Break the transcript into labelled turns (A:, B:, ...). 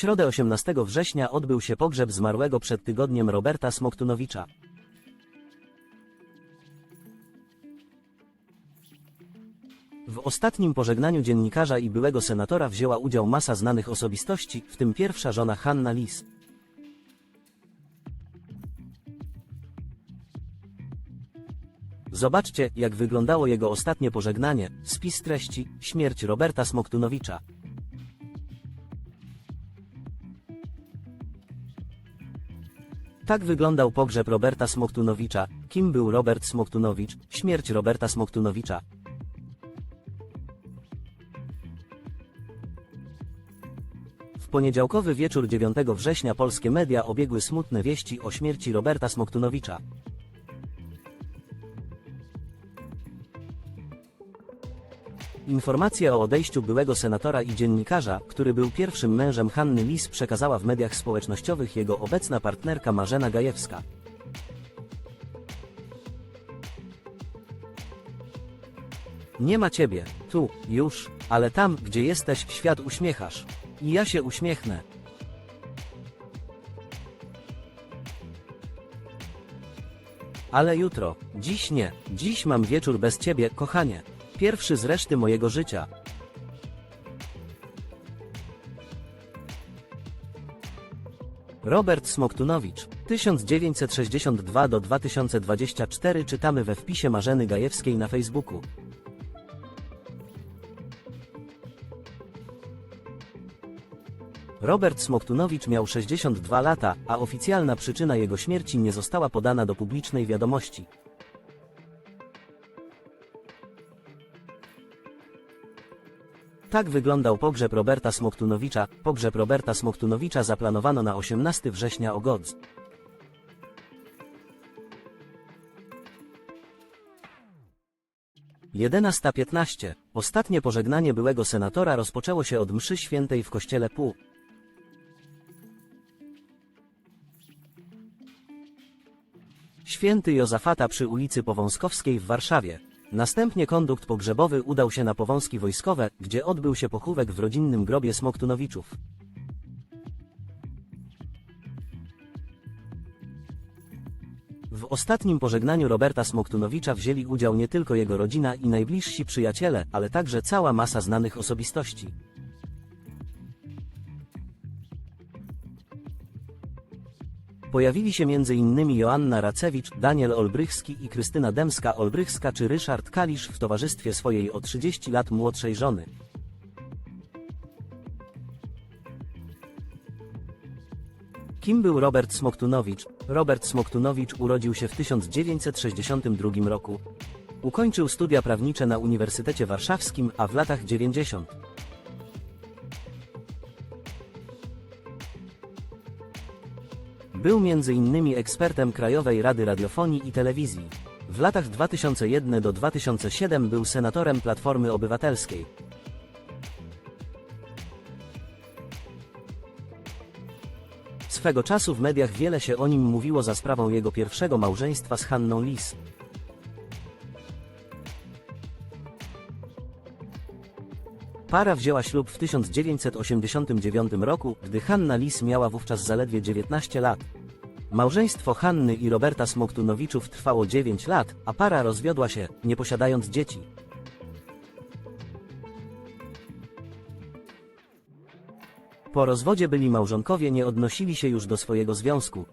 A: środę 18 września odbył się pogrzeb zmarłego przed tygodniem Roberta Smoktunowicza. W ostatnim pożegnaniu dziennikarza i byłego senatora wzięła udział masa znanych osobistości, w tym pierwsza żona Hanna Lis. Zobaczcie, jak wyglądało jego ostatnie pożegnanie. Spis treści: Śmierć Roberta Smoktunowicza. Tak wyglądał pogrzeb Roberta Smoktunowicza. Kim był Robert Smoktunowicz? Śmierć Roberta Smoktunowicza. W poniedziałkowy wieczór 9 września polskie media obiegły smutne wieści o śmierci Roberta Smoktunowicza. Informację o odejściu byłego senatora i dziennikarza, który był pierwszym mężem Hanny Lis, przekazała w mediach społecznościowych jego obecna partnerka Marzena Gajewska. Nie ma ciebie, tu, już, ale tam, gdzie jesteś, świat uśmiechasz. I ja się uśmiechnę. Ale jutro, dziś nie, dziś mam wieczór bez ciebie, kochanie. Pierwszy z reszty mojego życia. Robert Smoktunowicz, 1962 do 2024 czytamy we wpisie Marzeny Gajewskiej na Facebooku. Robert Smoktunowicz miał 62 lata, a oficjalna przyczyna jego śmierci nie została podana do publicznej wiadomości. Tak wyglądał pogrzeb Roberta Smoktunowicza. Pogrzeb Roberta Smoktunowicza zaplanowano na 18 września o godz. Jedenasta piętnaście. Ostatnie pożegnanie byłego senatora rozpoczęło się od mszy świętej w kościele Pół. Święty Jozafata przy ulicy Powązkowskiej w Warszawie. Następnie kondukt pogrzebowy udał się na Powązki Wojskowe, gdzie odbył się pochówek w rodzinnym grobie Smoktunowiczów. W ostatnim pożegnaniu Roberta Smoktunowicza wzięli udział nie tylko jego rodzina i najbliżsi przyjaciele, ale także cała masa znanych osobistości. Pojawili się m.in. Joanna Racewicz, Daniel Olbrychski i Krystyna Demska-Olbrychska czy Ryszard Kalisz w towarzystwie swojej o 30 lat młodszej żony. Kim był Robert Smoktunowicz? Robert Smoktunowicz urodził się w 1962 roku. Ukończył studia prawnicze na Uniwersytecie Warszawskim, a w latach 90. Był m.in. ekspertem Krajowej Rady Radiofonii i Telewizji. W latach 2001 do 2007 był senatorem Platformy Obywatelskiej. Swego czasu w mediach wiele się o nim mówiło za sprawą jego pierwszego małżeństwa z Hanną Lis. Para wzięła ślub w 1989 roku, gdy Hanna Lis miała wówczas zaledwie 19 lat. Małżeństwo Hanny i Roberta Smoktunowiczów trwało 9 lat, a para rozwiodła się, nie posiadając dzieci. Po rozwodzie byli małżonkowie nie odnosili się już do swojego związku,